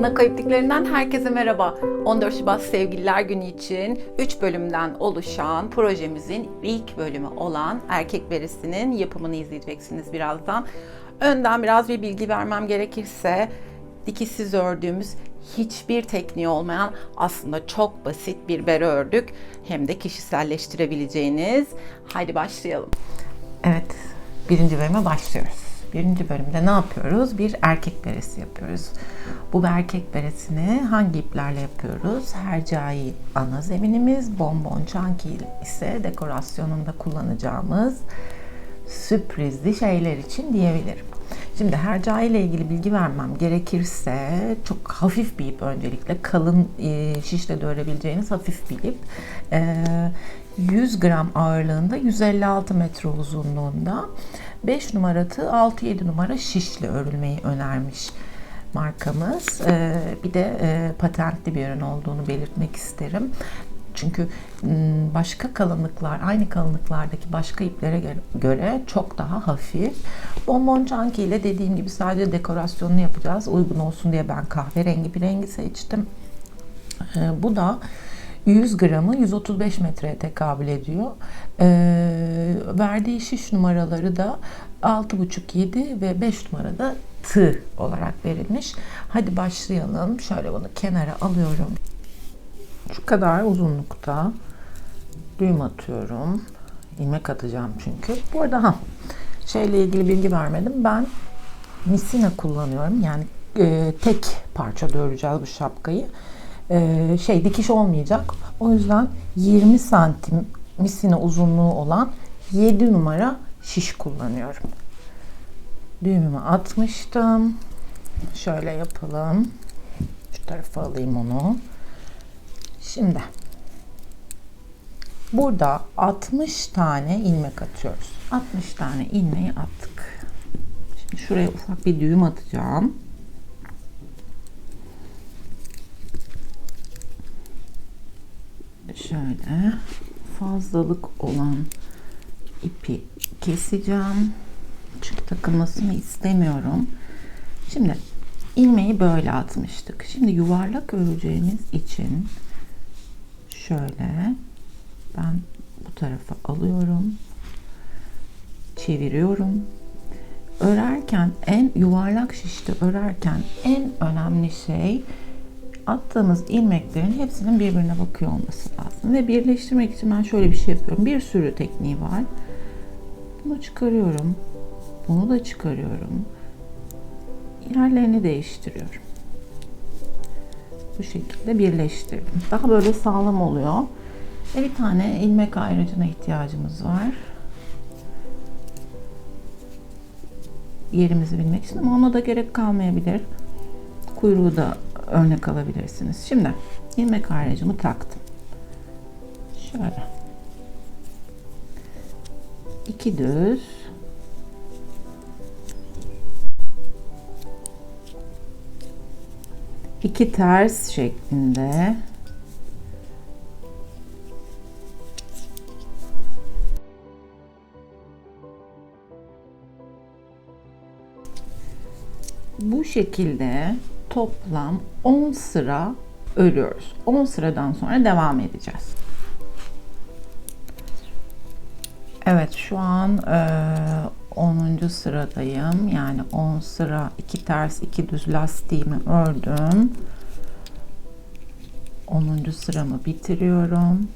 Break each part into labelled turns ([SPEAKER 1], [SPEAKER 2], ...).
[SPEAKER 1] Nako ipliklerinden herkese merhaba. 14 Şubat Sevgililer Günü için 3 bölümden oluşan projemizin ilk bölümü olan Erkek Berisi'nin yapımını izleyeceksiniz birazdan. Önden biraz bir bilgi vermem gerekirse dikişsiz ördüğümüz hiçbir tekniği olmayan aslında çok basit bir bere ördük. Hem de kişiselleştirebileceğiniz. Haydi başlayalım. Evet, birinci bölüme başlıyoruz. Birinci bölümde ne yapıyoruz? Bir erkek beresi yapıyoruz. Bu erkek beresini hangi iplerle yapıyoruz? Hercai ana zeminimiz, bonbon çanki ise dekorasyonunda kullanacağımız sürprizli şeyler için diyebilirim. Şimdi hercai ile ilgili bilgi vermem gerekirse çok hafif bir ip öncelikle kalın e, şişle de örebileceğiniz hafif bir ip. E, 100 gram ağırlığında 156 metre uzunluğunda 5 numara tığ 6-7 numara şişle örülmeyi önermiş markamız. E, bir de e, patentli bir ürün olduğunu belirtmek isterim. Çünkü başka kalınlıklar, aynı kalınlıklardaki başka iplere göre çok daha hafif. Bonbon çanki ile dediğim gibi sadece dekorasyonunu yapacağız. Uygun olsun diye ben kahverengi bir rengi seçtim. Bu da 100 gramı 135 metreye tekabül ediyor. Ee, verdiği şiş numaraları da 6,5, 7 ve 5 numarada tığ olarak verilmiş. Hadi başlayalım. Şöyle bunu kenara alıyorum. Şu kadar uzunlukta düğüm atıyorum. İlmek atacağım çünkü. Bu arada ha, şeyle ilgili bilgi vermedim. Ben misina kullanıyorum. Yani e, tek parça öreceğiz bu şapkayı. E, şey dikiş olmayacak. O yüzden 20 santim misina uzunluğu olan 7 numara şiş kullanıyorum. Düğümümü atmıştım. Şöyle yapalım. Şu tarafa alayım onu. Şimdi burada 60 tane ilmek atıyoruz. 60 tane ilmeği attık. Şimdi şuraya ufak bir düğüm atacağım. Şöyle fazlalık olan ipi keseceğim. Çünkü takılmasını istemiyorum. Şimdi ilmeği böyle atmıştık. Şimdi yuvarlak öreceğimiz için şöyle ben bu tarafa alıyorum. Çeviriyorum. Örerken en yuvarlak şişte örerken en önemli şey attığımız ilmeklerin hepsinin birbirine bakıyor olması lazım. Ve birleştirmek için ben şöyle bir şey yapıyorum. Bir sürü tekniği var. Bunu çıkarıyorum. Bunu da çıkarıyorum. Yerlerini değiştiriyorum. Bu şekilde birleştirdim. Daha böyle sağlam oluyor. Ve bir tane ilmek ayrıcına ihtiyacımız var. Yerimizi bilmek için ama ona da gerek kalmayabilir. Kuyruğu da örnek alabilirsiniz. Şimdi ilmek ayrıcımı taktım. Şöyle. İki düz. iki ters şeklinde bu şekilde toplam 10 sıra örüyoruz. 10 sıradan sonra devam edeceğiz. Evet şu an e, 10. sıradayım. Yani 10 sıra 2 ters 2 düz lastiğimi ördüm. 10. sıramı bitiriyorum.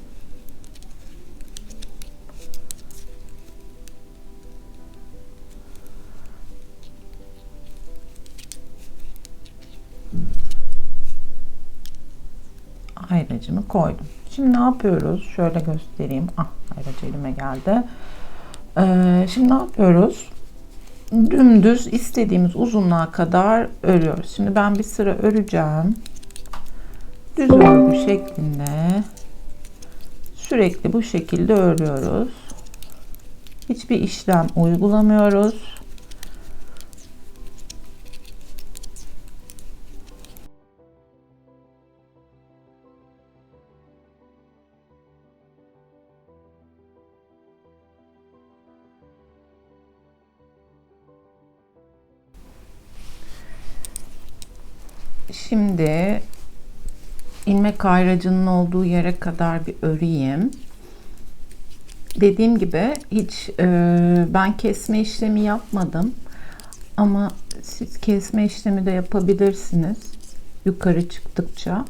[SPEAKER 1] Koydum. Şimdi ne yapıyoruz? Şöyle göstereyim. Ah ayracı elime geldi. Ee, şimdi ne yapıyoruz? Dümdüz istediğimiz uzunluğa kadar örüyoruz. Şimdi ben bir sıra öreceğim. Düz örgü şeklinde sürekli bu şekilde örüyoruz. Hiçbir işlem uygulamıyoruz. Şimdi ilmek ayracının olduğu yere kadar bir öreyim. Dediğim gibi hiç e, ben kesme işlemi yapmadım. Ama siz kesme işlemi de yapabilirsiniz. Yukarı çıktıkça.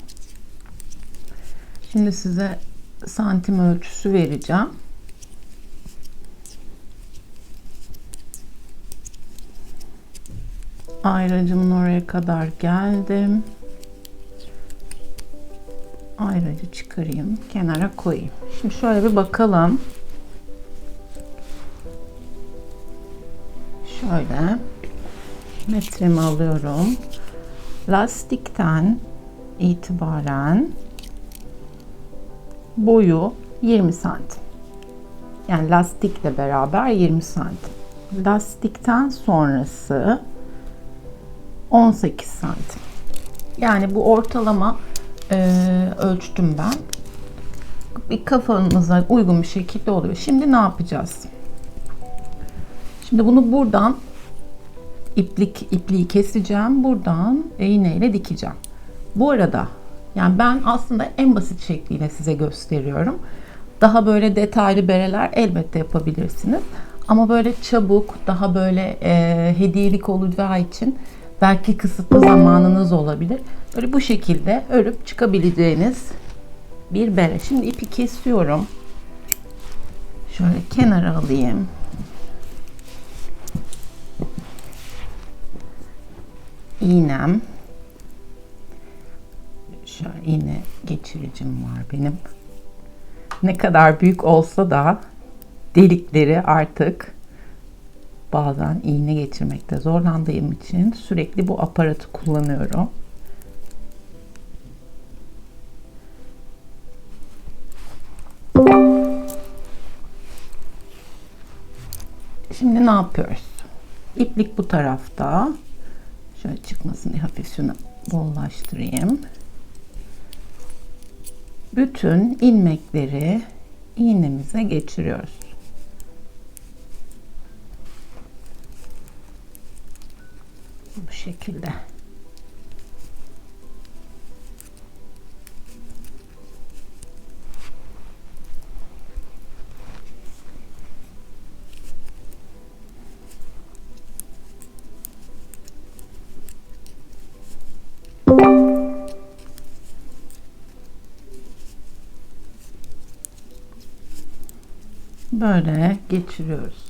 [SPEAKER 1] Şimdi size santim ölçüsü vereceğim. Ayracımın oraya kadar geldim. Ayracı çıkarayım, kenara koyayım. Şimdi şöyle bir bakalım. Şöyle metremi alıyorum. Lastikten itibaren boyu 20 santim. Yani lastikle beraber 20 santim. Lastikten sonrası 18 santim. Yani bu ortalama e, ölçtüm ben. Bir kafanıza uygun bir şekilde oluyor. Şimdi ne yapacağız? Şimdi bunu buradan iplik ipliği keseceğim. Buradan iğneyle dikeceğim. Bu arada yani ben aslında en basit şekliyle size gösteriyorum. Daha böyle detaylı bereler elbette yapabilirsiniz. Ama böyle çabuk, daha böyle e, hediyelik olacağı için belki kısıtlı zamanınız olabilir. Böyle bu şekilde örüp çıkabileceğiniz bir bere. Şimdi ipi kesiyorum. Şöyle kenara alayım. iğnem şöyle iğne geçiricim var benim ne kadar büyük olsa da delikleri artık bazen iğne geçirmekte zorlandığım için sürekli bu aparatı kullanıyorum. Şimdi ne yapıyoruz? İplik bu tarafta. Şöyle çıkmasın diye hafif şunu bollaştırayım. Bütün ilmekleri iğnemize geçiriyoruz. Şekilde. Böyle geçiriyoruz.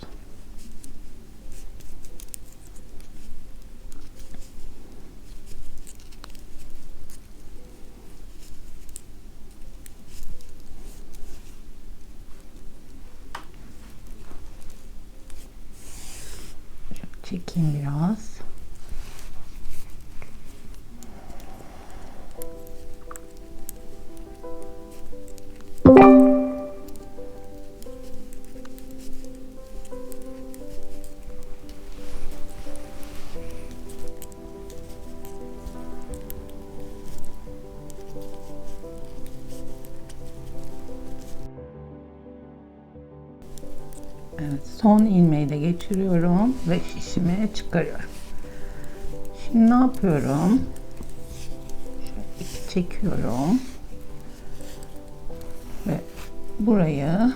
[SPEAKER 1] Son ilmeği de geçiriyorum ve şişimi çıkarıyorum. Şimdi ne yapıyorum? Şöyle ipi çekiyorum. Ve burayı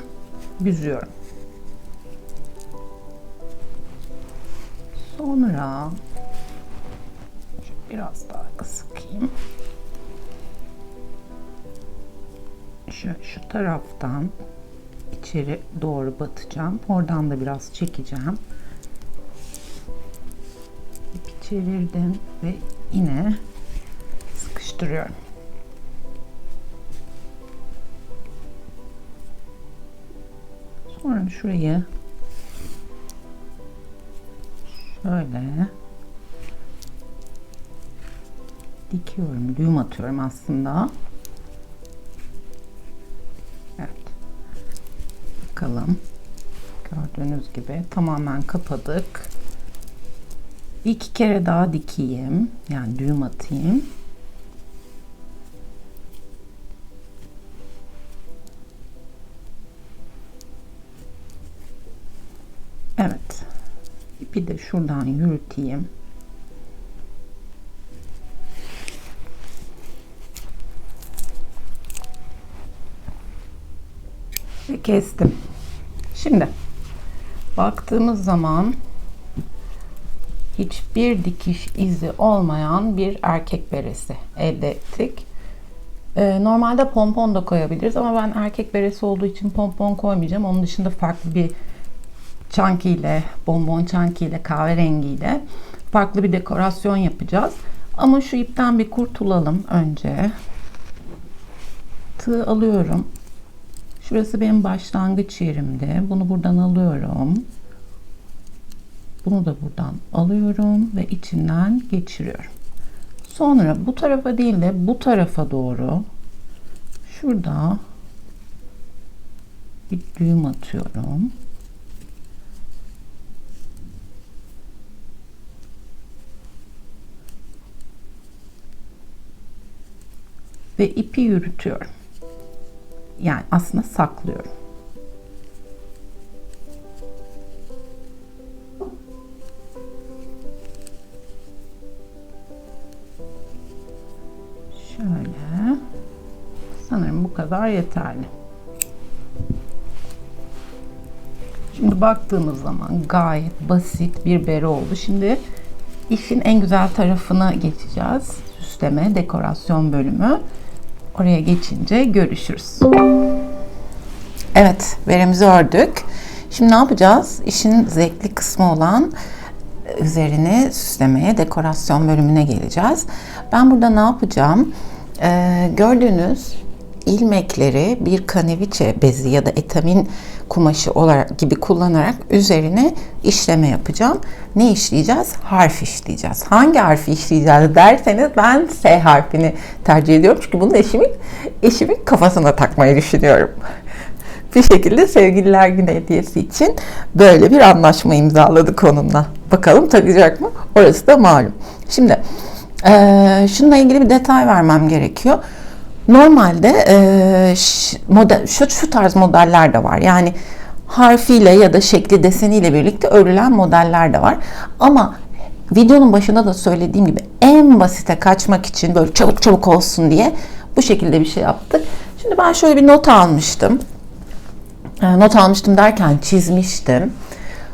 [SPEAKER 1] büzüyorum. Sonra biraz daha sıkayım. Şu, şu taraftan içeri doğru batacağım. Oradan da biraz çekeceğim. İpi çevirdim ve yine sıkıştırıyorum. Sonra şurayı şöyle dikiyorum. Düğüm atıyorum aslında. bakalım. Gördüğünüz gibi tamamen kapadık. İki kere daha dikeyim. Yani düğüm atayım. Evet. İpi de şuradan yürüteyim. Ve kestim. Şimdi baktığımız zaman hiçbir dikiş izi olmayan bir erkek beresi elde ettik. Ee, normalde pompon da koyabiliriz ama ben erkek beresi olduğu için pompon koymayacağım. Onun dışında farklı bir çanki ile, bonbon çanki ile, kahverengiyle farklı bir dekorasyon yapacağız. Ama şu ipten bir kurtulalım önce. Tığ alıyorum. Şurası benim başlangıç yerimdi. Bunu buradan alıyorum. Bunu da buradan alıyorum ve içinden geçiriyorum. Sonra bu tarafa değil de bu tarafa doğru şurada bir düğüm atıyorum. Ve ipi yürütüyorum. Yani aslında saklıyorum. Şöyle. Sanırım bu kadar yeterli. Şimdi baktığımız zaman gayet basit bir bere oldu. Şimdi işin en güzel tarafına geçeceğiz. Süsleme, dekorasyon bölümü. Oraya geçince görüşürüz. Evet, beremizi ördük. Şimdi ne yapacağız? İşin zevkli kısmı olan üzerine süslemeye, dekorasyon bölümüne geleceğiz. Ben burada ne yapacağım? Ee, gördüğünüz ilmekleri bir kaneviçe bezi ya da etamin kumaşı olarak gibi kullanarak üzerine işleme yapacağım. Ne işleyeceğiz? Harf işleyeceğiz. Hangi harfi işleyeceğiz derseniz ben S harfini tercih ediyorum. Çünkü bunu eşimin, eşimin kafasına takmayı düşünüyorum. Bir şekilde sevgililer günü hediyesi için böyle bir anlaşma imzaladık onunla. Bakalım takacak mı? Orası da malum. Şimdi ee, şununla ilgili bir detay vermem gerekiyor. Normalde e, model, şu, şu tarz modeller de var. Yani harfiyle ya da şekli deseniyle birlikte örülen modeller de var. Ama videonun başında da söylediğim gibi en basite kaçmak için böyle çabuk çabuk olsun diye bu şekilde bir şey yaptık. Şimdi ben şöyle bir not almıştım. Not almıştım derken çizmiştim.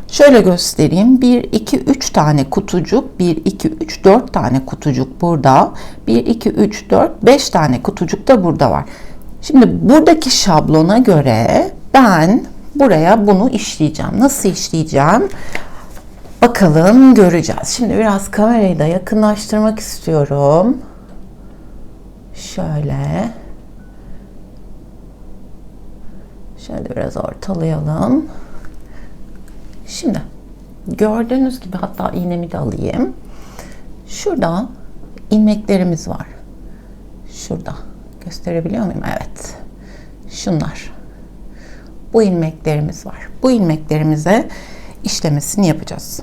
[SPEAKER 1] Şöyle göstereyim. 1, 2, 3 tane kutucuk. 1, 2, 3, 4 tane kutucuk burada. 1, 2, 3, 4, 5 tane kutucuk da burada var. Şimdi buradaki şablona göre ben buraya bunu işleyeceğim. Nasıl işleyeceğim? Bakalım göreceğiz. Şimdi biraz kamerayı da yakınlaştırmak istiyorum. Şöyle. Şöyle biraz ortalayalım. Şimdi gördüğünüz gibi hatta iğnemi de alayım. Şurada ilmeklerimiz var. Şurada. Gösterebiliyor muyum? Evet. Şunlar. Bu ilmeklerimiz var. Bu ilmeklerimize işlemesini yapacağız.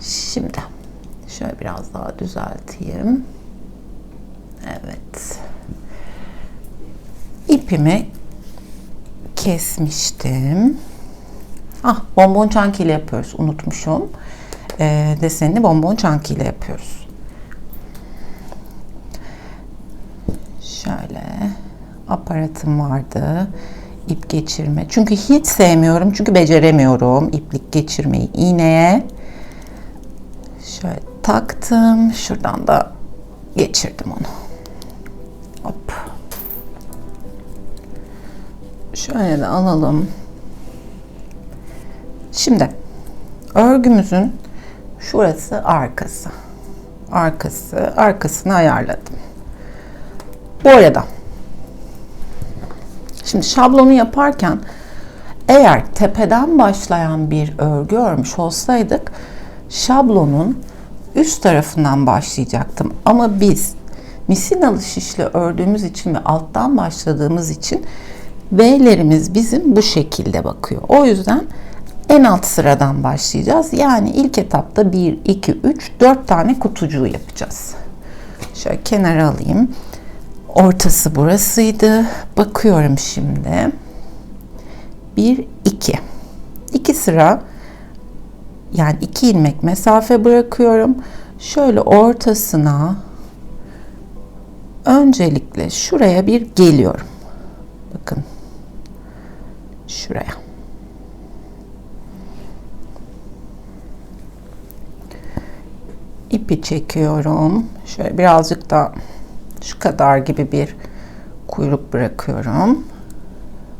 [SPEAKER 1] Şimdi şöyle biraz daha düzelteyim. Evet. İpimi kesmiştim. Ah bonbon çanki ile yapıyoruz. Unutmuşum. E, desenini bonbon çanki ile yapıyoruz. Şöyle aparatım vardı. İp geçirme. Çünkü hiç sevmiyorum. Çünkü beceremiyorum iplik geçirmeyi iğneye. Şöyle taktım. Şuradan da geçirdim onu. Hop. Şöyle de alalım. Şimdi örgümüzün şurası arkası. Arkası, arkasını ayarladım. Bu arada şimdi şablonu yaparken eğer tepeden başlayan bir örgü örmüş olsaydık şablonun üst tarafından başlayacaktım. Ama biz misinalı şişle ördüğümüz için ve alttan başladığımız için V'lerimiz bizim bu şekilde bakıyor. O yüzden en alt sıradan başlayacağız. Yani ilk etapta 1, 2, 3, 4 tane kutucuğu yapacağız. Şöyle kenara alayım. Ortası burasıydı. Bakıyorum şimdi. 1, 2. 2 sıra yani 2 ilmek mesafe bırakıyorum. Şöyle ortasına öncelikle şuraya bir geliyorum. Bakın Şuraya. İpi çekiyorum. Şöyle birazcık da şu kadar gibi bir kuyruk bırakıyorum.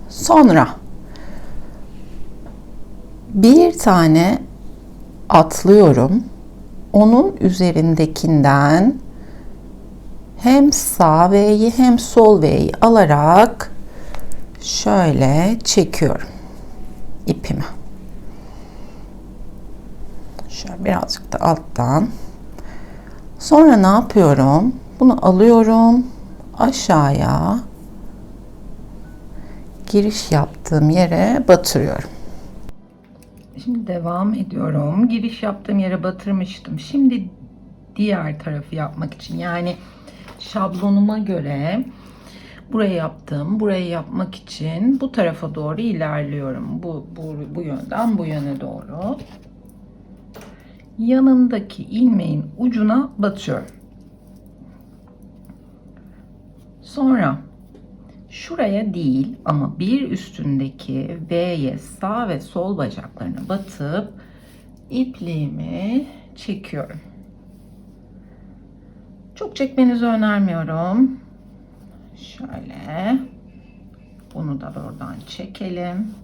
[SPEAKER 1] Sonra bir tane atlıyorum. Onun üzerindekinden hem sağ V'yi hem sol V'yi alarak şöyle çekiyorum ipimi. Şöyle birazcık da alttan. Sonra ne yapıyorum? Bunu alıyorum aşağıya giriş yaptığım yere batırıyorum. Şimdi devam ediyorum. Giriş yaptığım yere batırmıştım. Şimdi diğer tarafı yapmak için yani şablonuma göre buraya yaptım. Burayı yapmak için bu tarafa doğru ilerliyorum. Bu, bu, bu yönden bu yöne doğru. Yanındaki ilmeğin ucuna batıyorum. Sonra şuraya değil ama bir üstündeki V'ye sağ ve sol bacaklarına batıp ipliğimi çekiyorum. Çok çekmenizi önermiyorum. Şöyle. Bunu da buradan çekelim.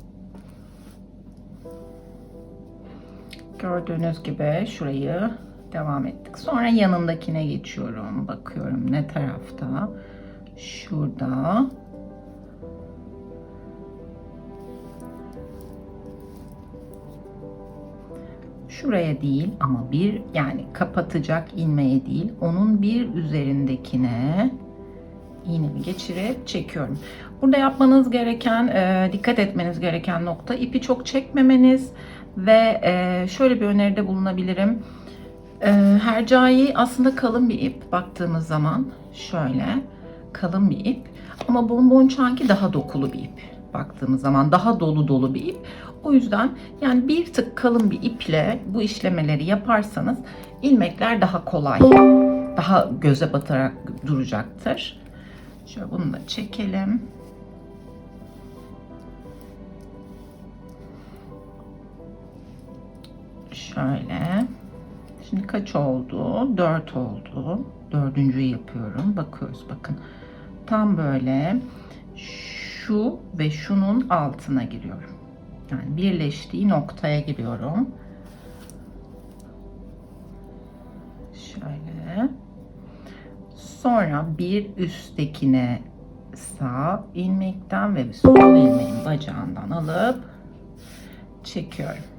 [SPEAKER 1] Gördüğünüz gibi şurayı devam ettik. Sonra yanındakine geçiyorum. Bakıyorum ne tarafta. Şurada. Şuraya değil ama bir yani kapatacak ilmeğe değil onun bir üzerindekine iğnemi geçirip çekiyorum. Burada yapmanız gereken, e, dikkat etmeniz gereken nokta ipi çok çekmemeniz ve e, şöyle bir öneride bulunabilirim. E, hercai aslında kalın bir ip baktığımız zaman şöyle kalın bir ip ama bonbon çanki daha dokulu bir ip baktığımız zaman daha dolu dolu bir ip. O yüzden yani bir tık kalın bir iple bu işlemeleri yaparsanız ilmekler daha kolay, daha göze batarak duracaktır. Şöyle bunu da çekelim. Şöyle. Şimdi kaç oldu? 4 oldu. Dördüncüyü yapıyorum. Bakıyoruz bakın. Tam böyle şu ve şunun altına giriyorum. Yani birleştiği noktaya giriyorum. Şöyle. Sonra bir üsttekine sağ ilmekten ve sol ilmeğin bacağından alıp çekiyorum.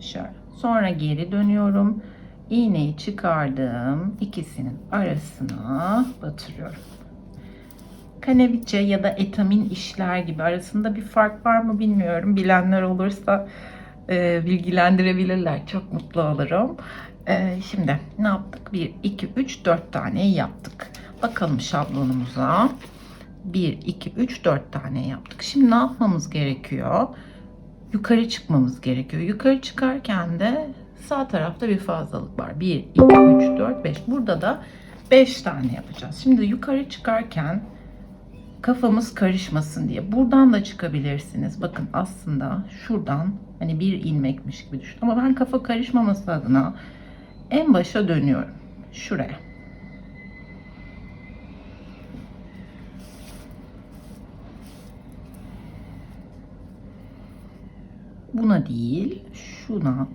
[SPEAKER 1] Şöyle. Sonra geri dönüyorum. İğneyi çıkardım. ikisinin arasına batırıyorum. Kaneviçe ya da etamin işler gibi arasında bir fark var mı bilmiyorum. Bilenler olursa e, bilgilendirebilirler. Çok mutlu olurum. E, şimdi ne yaptık? 1, 2, 3, 4 tane yaptık. Bakalım şablonumuza. 1, 2, 3, 4 tane yaptık. Şimdi ne yapmamız gerekiyor? Yukarı çıkmamız gerekiyor. Yukarı çıkarken de sağ tarafta bir fazlalık var. 1, 2, 3, 4, 5. Burada da 5 tane yapacağız. Şimdi yukarı çıkarken kafamız karışmasın diye. Buradan da çıkabilirsiniz. Bakın aslında şuradan hani bir ilmekmiş gibi düşün. Ama ben kafa karışmaması adına en başa dönüyorum. Şuraya. Buna değil, şuna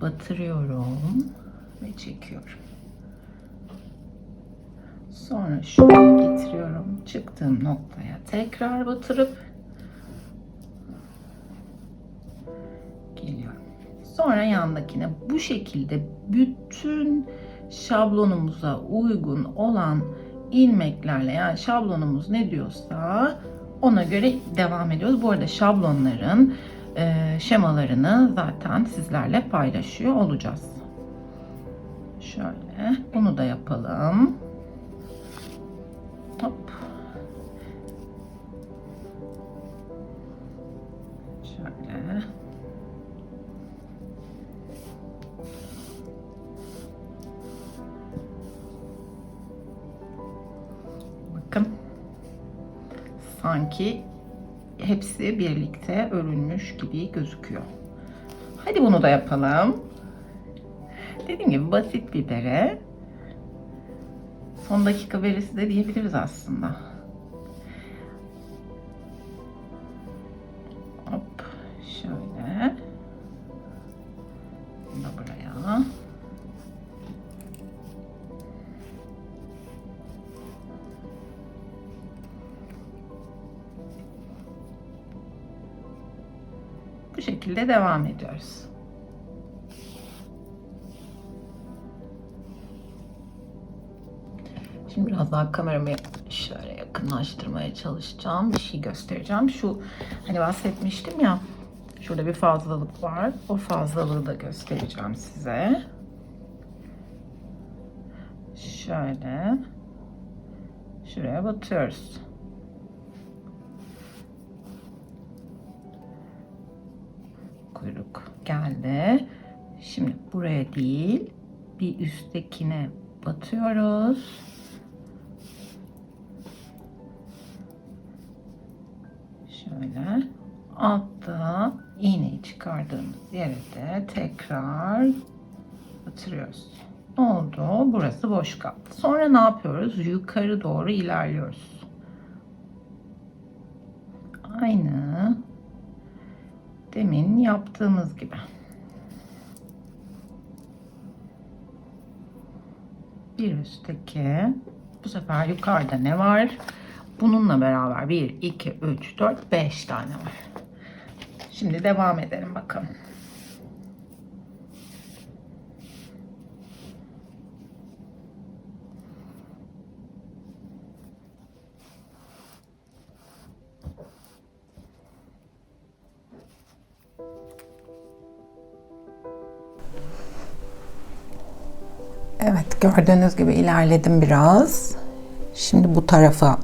[SPEAKER 1] batırıyorum ve çekiyorum. Sonra şuraya getiriyorum. Çıktığım noktaya tekrar batırıp geliyorum. Sonra yandakine bu şekilde bütün şablonumuza uygun olan ilmeklerle yani şablonumuz ne diyorsa ona göre devam ediyoruz. Bu arada şablonların e, şemalarını zaten sizlerle paylaşıyor olacağız. Şöyle bunu da yapalım. Hop. Birlikte örülmüş gibi gözüküyor. Hadi bunu da yapalım. Dediğim gibi basit bir bere. Son dakika beresi de diyebiliriz aslında. Bu şekilde devam ediyoruz. Şimdi biraz daha kameramı şöyle yakınlaştırmaya çalışacağım. Bir şey göstereceğim. Şu hani bahsetmiştim ya. Şurada bir fazlalık var. O fazlalığı da göstereceğim size. Şöyle. Şuraya batıyoruz. Geldi. Şimdi buraya değil, bir üsttekine batıyoruz. Şöyle altta iğneyi çıkardığımız yere de tekrar batırıyoruz. Ne oldu? Burası boş kaldı. Sonra ne yapıyoruz? Yukarı doğru ilerliyoruz. Aynı demin yaptığımız gibi. Bir üstteki bu sefer yukarıda ne var? Bununla beraber 1, 2, 3, 4, 5 tane var. Şimdi devam edelim bakalım. Evet gördüğünüz gibi ilerledim biraz. Şimdi bu tarafa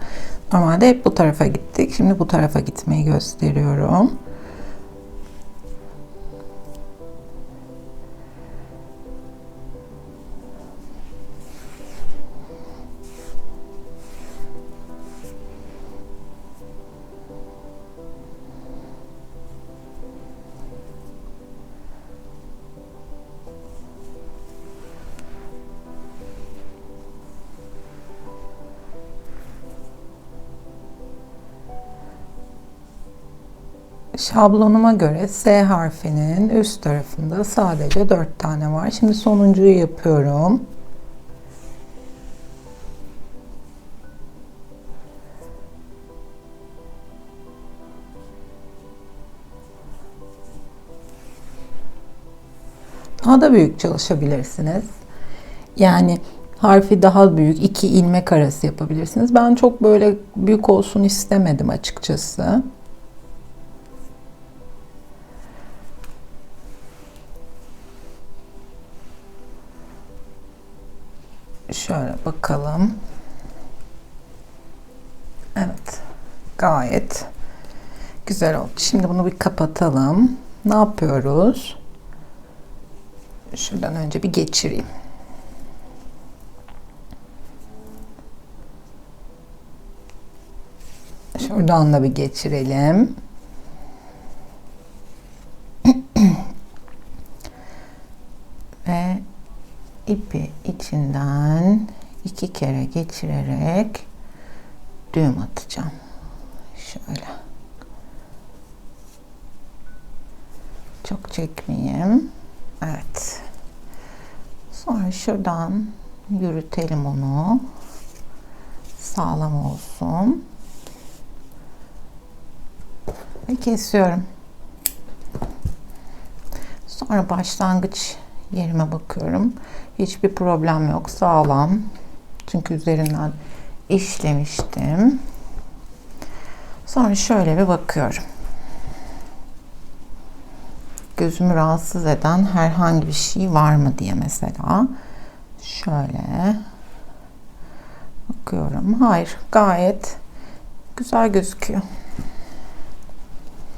[SPEAKER 1] normalde hep bu tarafa gittik. Şimdi bu tarafa gitmeyi gösteriyorum. Şablonuma göre S harfinin üst tarafında sadece 4 tane var. Şimdi sonuncuyu yapıyorum. Daha da büyük çalışabilirsiniz. Yani harfi daha büyük iki ilmek arası yapabilirsiniz. Ben çok böyle büyük olsun istemedim açıkçası. Şöyle bakalım. Evet. Gayet güzel oldu. Şimdi bunu bir kapatalım. Ne yapıyoruz? Şuradan önce bir geçireyim. Şuradan da bir geçirelim. Ve ipi içinden iki kere geçirerek düğüm atacağım. Şöyle. Çok çekmeyeyim. Evet. Sonra şuradan yürütelim onu. Sağlam olsun. Ve kesiyorum. Sonra başlangıç yerime bakıyorum. Hiçbir problem yok. Sağlam. Çünkü üzerinden işlemiştim. Sonra şöyle bir bakıyorum. Gözümü rahatsız eden herhangi bir şey var mı diye mesela. Şöyle bakıyorum. Hayır, gayet güzel gözüküyor.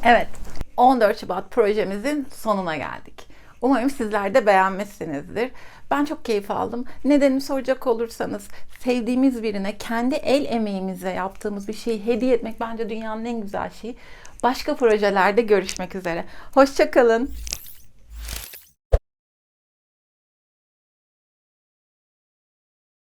[SPEAKER 1] Evet, 14 Şubat projemizin sonuna geldik. Umarım sizler de beğenmişsinizdir. Ben çok keyif aldım. Nedenini soracak olursanız sevdiğimiz birine kendi el emeğimizle yaptığımız bir şeyi hediye etmek bence dünyanın en güzel şeyi. Başka projelerde görüşmek üzere. Hoşçakalın.